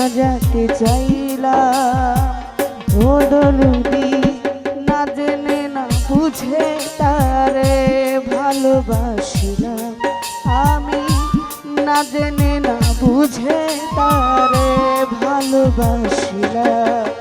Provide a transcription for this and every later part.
সাজাতে চাইলাম বদলুদি না জেনে, না বুঝে তারে ভালোবাসিলাম। আমি না জেনে, না বুঝে তারে ভালোবাসিলাম।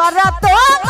করা তো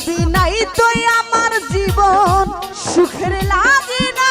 পাবি নাই তুই আমার জীবন সুখের লাগে না।